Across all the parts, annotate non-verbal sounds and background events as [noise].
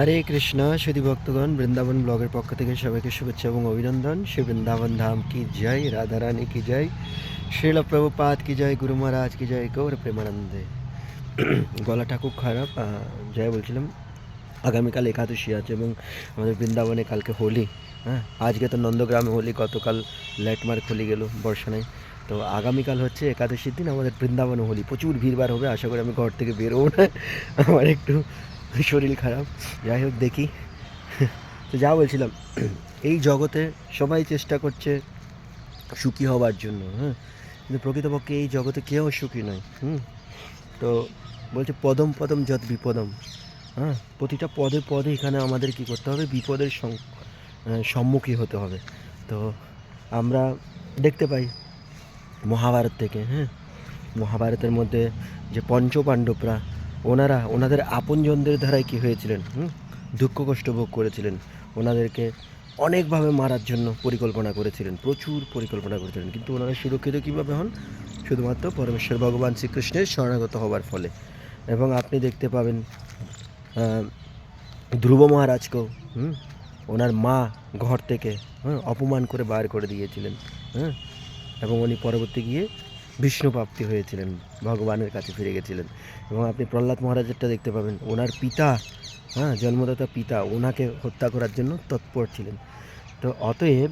হরে কৃষ্ণ, সুধী ভক্তগণ, বৃন্দাবন ব্লগের পক্ষ থেকে সবাইকে শুভেচ্ছা এবং অভিনন্দন। শ্রী বৃন্দাবন ধাম কি জয়, রাধারানী কি জয়, শ্রীল প্রভুপাত কি জয়, গুরু মহারাজ কি জয়, গৌর প্রেমানন্দে। গলাটা খুব খারাপ জয় বলছিলাম, আগামীকাল একাদশী আছে এবং আমাদের বৃন্দাবনে কালকে হোলি হ্যাঁ? আজকে তো নন্দগ্রামে হোলি, গতকাল ল্যাটমার্ক হোলি গেল বর্ষানায় তো আগামীকাল হচ্ছে একাদশীর দিন, আমাদের বৃন্দাবনে হোলি, প্রচুর ভিড়ভাড় হবে, আশা করি আমি ঘর থেকে বেরোবো না। আমার একটু [laughs] শরীর খারাপ। যাই হোক দেখি। তো যা বলছিলাম এই জগতে সবাই চেষ্টা করছে সুখী হওয়ার জন্য হ্যাঁ? কিন্তু প্রকৃতপক্ষে এই জগতে কেউ সুখী নয় হুম? তো বলছে পদম পদম যত বিপদম হ্যাঁ? প্রতিটা পদে পদে এখানে আমাদের কি করতে হবে? বিপদের সং- আহ, সম্মুখী হতে হবে। তো আমরা দেখতে পাই মহাভারত থেকে হ্যাঁ? মহাভারতের মধ্যে যে পঞ্চপাণ্ডবরা ওনারা, ওনাদের আপনজনদের দ্বারাই কী হয়েছিলেন, হুম? দুঃখ কষ্ট ভোগ করেছিলেন। ওনাদেরকে অনেকভাবে মারার জন্য পরিকল্পনা করেছিলেন, প্রচুর পরিকল্পনা করেছিলেন। কিন্তু ওনারা সুরক্ষিত কীভাবে হন? শুধুমাত্র পরমেশ্বর ভগবান শ্রীকৃষ্ণের শরণাগত হওয়ার ফলে। এবং আপনি দেখতে পাবেন ধ্রুব মহারাজকেও ওনার মা ঘর থেকে হ্যাঁ অপমান করে বার করে দিয়েছিলেন হ্যাঁ এবং উনি পরবর্তী গিয়ে বিষ্ণু প্রাপ্তি হয়েছিলেন, ভগবানের কাছে ফিরে গেছিলেন। এবং আপনি প্রহ্লাদ মহারাজেরটা দেখতে পাবেন, ওনার পিতা হ্যাঁ জন্মদাতা পিতা, ওনাকে হত্যা করার জন্য তৎপর ছিলেন। তো অতএব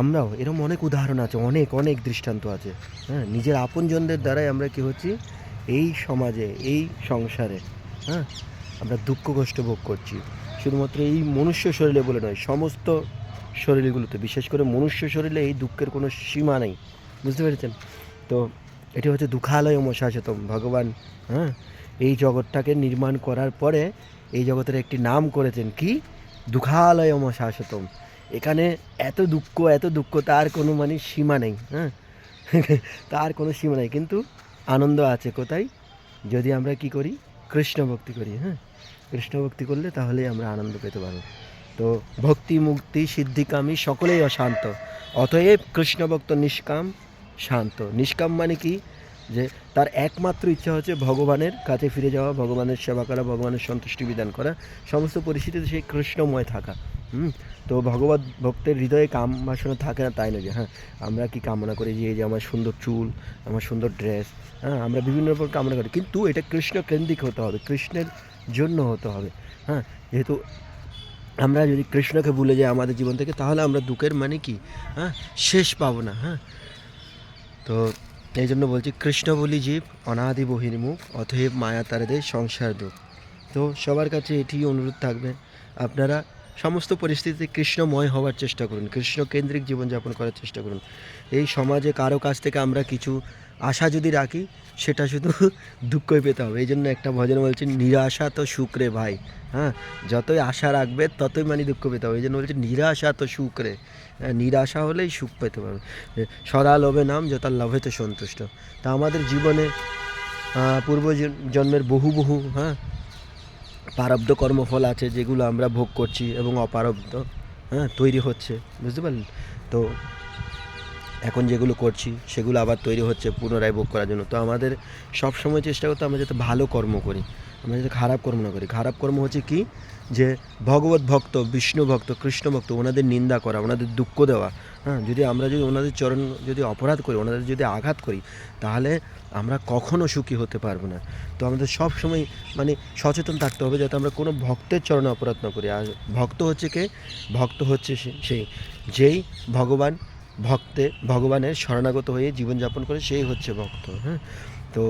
আমরাও, এরকম অনেক উদাহরণ আছে, অনেক অনেক দৃষ্টান্ত আছে হ্যাঁ নিজের আপনজনদের দ্বারাই আমরা কি হচ্ছি? এই সমাজে, এই সংসারে হ্যাঁ আমরা দুঃখ কষ্ট ভোগ করছি। শুধুমাত্র এই মনুষ্য শরীরে বলে নয়, সমস্ত শরীরগুলোতে, বিশেষ করে মনুষ্য শরীরে এই দুঃখের কোনো সীমা নেই। বুঝতে পেরেছেন? তো এটি হচ্ছে দুঃখালয় মশাসতম, ভগবান হ্যাঁ? এই জগৎটাকে নির্মাণ করার পরে এই জগতের একটি নাম করেছেন কি? দুঃখালয় মশাসতম। এখানে এত দুঃখ এত দুঃখ, তার কোনো মানে সীমা নেই হ্যাঁ? [laughs] তার কোনো সীমা নেই, কিন্তু আনন্দ আছে কোথায়? যদি আমরা কি করি? কৃষ্ণ ভক্তি করি হ্যাঁ? কৃষ্ণ ভক্তি করলে তাহলেই আমরা আনন্দ পেতে পারব। তো ভক্তি, মুক্তি, সিদ্ধিকামী সকলেই অশান্ত। অতএব কৃষ্ণ ভক্ত নিষ্কাম শান্ত। নিষ্কাম মানে কি? যে তার একমাত্র ইচ্ছা হচ্ছে ভগবানের কাছে ফিরে যাওয়া, ভগবানের সেবা করা, ভগবানের সন্তুষ্টি বিধান করা। সমস্ত পরিস্থিতিতে সেই কৃষ্ণময় থাকা। হুম? তো ভগবত ভক্তের হৃদয়ে কাম বাসনা থাকে না, তাই না যে হ্যাঁ আমরা কি কামনা করি যে যে আমার সুন্দর চুল, আমার সুন্দর ড্রেস হ্যাঁ আমরা বিভিন্ন রকম কামনা করি। কিন্তু এটা কৃষ্ণ কেন্দ্রিক হতে হবে, কৃষ্ণের জন্য হতে হবে হ্যাঁ। যেহেতু আমরা যদি কৃষ্ণকে ভুলে যাই আমাদের জীবন থেকে, তাহলে আমরা দুঃখের মানে কি? হ্যাঁ শেষ পাবো না হ্যাঁ। তো এই জন্য বলছি কৃষ্ণ বলি জীব, অনাদি বহির্মুখ, অতএব মায়া তারাদের সংসার দুঃখ তো সবার কাছে এটি অনুরোধ থাকবে। আপনারা সমস্ত পরিস্থিতিতে কৃষ্ণময় হওয়ার চেষ্টা করুন কৃষ্ণ কেন্দ্রিক জীবনযাপন করার চেষ্টা করুন। এই সমাজে কারও কাছ থেকে আমরা কিছু আশা যদি রাখি সেটা শুধু [laughs] দুঃখই পেতে হবে। এই জন্য একটা ভজন বলছে নিরাশা তো সুখ রে ভাই। হ্যাঁ যতই আশা রাখবে ততই মানে দুঃখ পেতে হবে। এই জন্য বলছে নিরাশা তো সুখ রে। হ্যাঁ, নিরাশা হলেই সুখ পেতে পারবে। সদা লোভে নাম যথা লভেতে সন্তুষ্ট। তা আমাদের জীবনে পূর্ব জন্মের বহু বহু হ্যাঁ প্রারব্ধ কর্মফল আছে যেগুলো আমরা ভোগ করছি এবং অপারব্ধ হ্যাঁ তৈরি হচ্ছে, বুঝতে পারলেন? তো এখন যেগুলো করছি সেগুলো আবার তৈরি হচ্ছে, পুনরায় ভোগ করার জন্য। তো আমাদের সবসময় চেষ্টা করতে আমরা যাতে ভালো কর্ম করি। আমরা যাতে খারাপ কর্ম না করি, খারাপ কর্ম হচ্ছে কি? যে ভগবত ভক্ত, বিষ্ণু ভক্ত, কৃষ্ণ ভক্ত, ওনাদের নিন্দা করা, ওনাদের দুঃখ দেওয়া হ্যাঁ? যদি আমরা যদি ওনাদের চরণ, যদি অপরাধ করি, ওনাদের যদি আঘাত করি, তাহলে আমরা কখনও সুখী হতে পারব না। তো আমাদের সব সময় মানে সচেতন থাকতে হবে যাতে আমরা কোনো ভক্তের চরণে অপরাধ না করি। আর ভক্ত হচ্ছে কে? ভক্ত হচ্ছে সেই, যেই ভগবান ভক্তে, ভগবানের শরণাগত হয়ে জীবনযাপন করে, সেই হচ্ছে ভক্ত হ্যাঁ? তো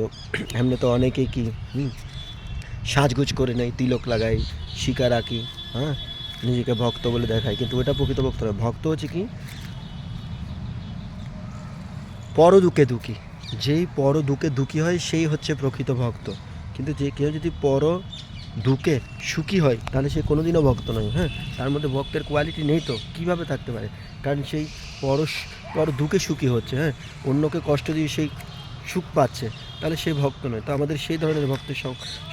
এমনি তো অনেকেই কি সাজগুজ করে নেয় তিলক লাগাই শিকা রাখি হ্যাঁ? নিজেকে ভক্ত বলে দেখায় কিন্তু ওটা প্রকৃত ভক্ত নয়। ভক্ত হচ্ছে কি? পর দুঃখে। দুঃখী যেই পর দুঃখে দুঃখী হয়, সেই হচ্ছে প্রকৃত ভক্ত। কিন্তু যে কেউ যদি পর দুঃখে সুখী হয়, তাহলে সে কোনোদিনও ভক্ত নয় হ্যাঁ? তার মধ্যে ভক্তের কোয়ালিটি নেই তো। কীভাবে থাকতে পারে? কারণ সেই পর পর দুঃখে সুখী হচ্ছে হ্যাঁ? অন্যকে কষ্ট দিয়ে সেই সুখ পাচ্ছে। তাহলে সে ভক্ত নয়। তো আমাদের সেই ধরনের ভক্তের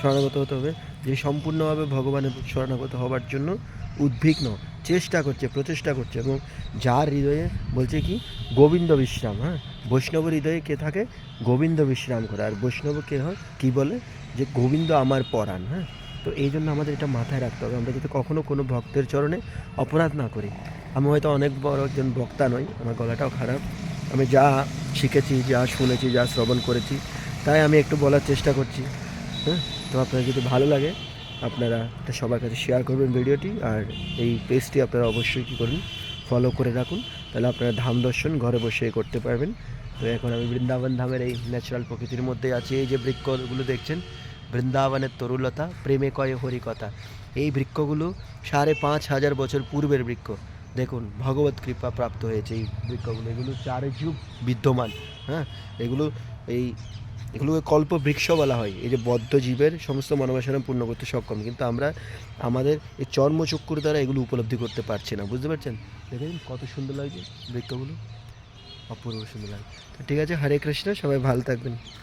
শরণাগত হতে হবে, যে সম্পূর্ণভাবে ভগবানের শরণাগত হওয়ার জন্য উদ্বিগ্ন, চেষ্টা করছে, প্রচেষ্টা করছে এবং যার হৃদয়ে বলছে কি, গোবিন্দ বিশ্রাম হ্যাঁ? বৈষ্ণব হৃদয়ে কে থাকে? গোবিন্দ বিশ্রাম করে। আর বৈষ্ণব কে হয়? কী বলে? যে গোবিন্দ আমার পরাণ হ্যাঁ? তো এই জন্য আমাদের এটা মাথায় রাখতে হবে। আমরা যাতে কখনো কোনো ভক্তের চরণে অপরাধ না করি। আমি হয়তো অনেক বড় একজন বক্তা নই, আমার গলাটাও খারাপ। আমি যা শিখেছি, যা শুনেছি, যা শ্রবণ করেছি তাই আমি একটু বলার চেষ্টা করছি হ্যাঁ? তো আপনার যদি ভালো লাগে, আপনারা এটা সবার কাছে শেয়ার করবেন ভিডিওটি, আর এই পেজটি আপনারা অবশ্যই কী করুন ফলো করে রাখুন, তাহলে আপনারা ধাম দর্শন ঘরে বসে করতে পারবেন। তো এখন আমি বৃন্দাবন ধামের এই ন্যাচারাল প্রকৃতির মধ্যে আছি, এই যে বৃক্ষগুলো দেখছেন, বৃন্দাবনের তরুলতা, প্রেমে কয় হরিকথা এই বৃক্ষগুলো সাড়ে পাঁচ হাজার বছর পূর্বের বৃক্ষ। দেখুন, ভগবত কৃপা প্রাপ্ত হয়েছে এই বৃক্ষগুলো। এগুলো চার যুগ বিদ্যমান হ্যাঁ? এগুলো এই এগুলোকে কল্প বৃক্ষ বলা হয়। এই যে বদ্ধ জীবের সমস্ত মনোবাসনা পূর্ণ করতে সক্ষম। কিন্তু আমরা আমাদের এই চর্মচক্ষুর দ্বারা এগুলো উপলব্ধি করতে পারছি না। বুঝতে পারছেন? দেখেন কত সুন্দর লাগছে বৃক্ষগুলো। অপূর্ব সুন্দর লাগে তো ঠিক আছে, হরে কৃষ্ণ, সবাই ভালো থাকবেন।